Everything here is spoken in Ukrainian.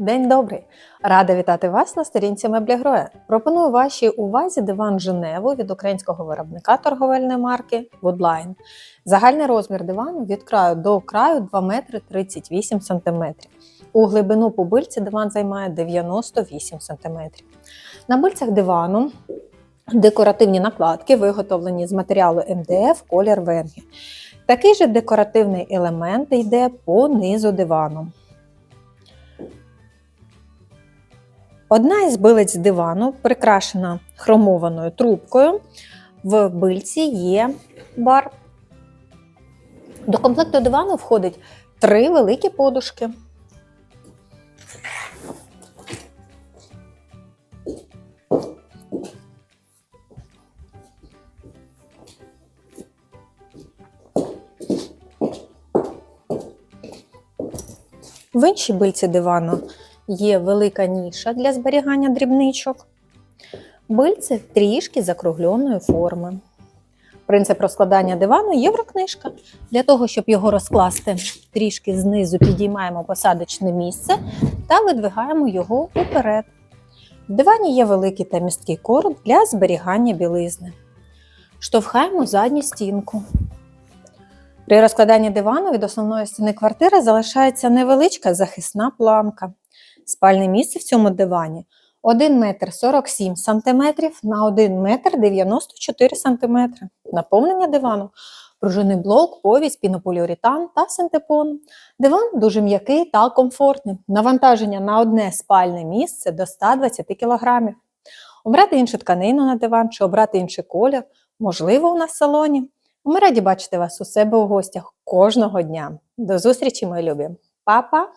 День добрий! Рада вітати вас на сторінці Меблі Гроя. Пропоную вашій увазі диван Женеву від українського виробника торговельної марки Woodline. Загальний розмір дивану від краю до краю 2 метри 38 см. У глибину по бильці диван займає 98 см. На бильцях дивану декоративні накладки, виготовлені з матеріалу МДФ колір Венгі. Такий же декоративний елемент йде по низу дивану. Одна із билиць дивану прикрашена хромованою трубкою. В бильці є бар. До комплекту дивану входить три великі подушки. В іншій бильці дивану є велика ніша для зберігання дрібничок. Бильце трішки закругленої форми. Принцип розкладання дивану єврокнижка. Для того, щоб його розкласти, трішки знизу підіймаємо посадочне місце та видвигаємо його уперед. В дивані є великий та місткий короб для зберігання білизни. Штовхаємо задню стінку. При розкладанні дивану від основної стіни квартири залишається невеличка захисна планка. Спальне місце в цьому дивані 1 метр 47 см на 1 метр 94 см. Наповнення дивану пружинний блок, повість, пінополіуретан та синтепон. Диван дуже м'який та комфортний. Навантаження на одне спальне місце до 120 кг. Обрати іншу тканину на диван чи обрати інший колір можливо у нас в салоні. Ми раді бачити вас у себе у гостях кожного дня. До зустрічі, мої любі! Па-па!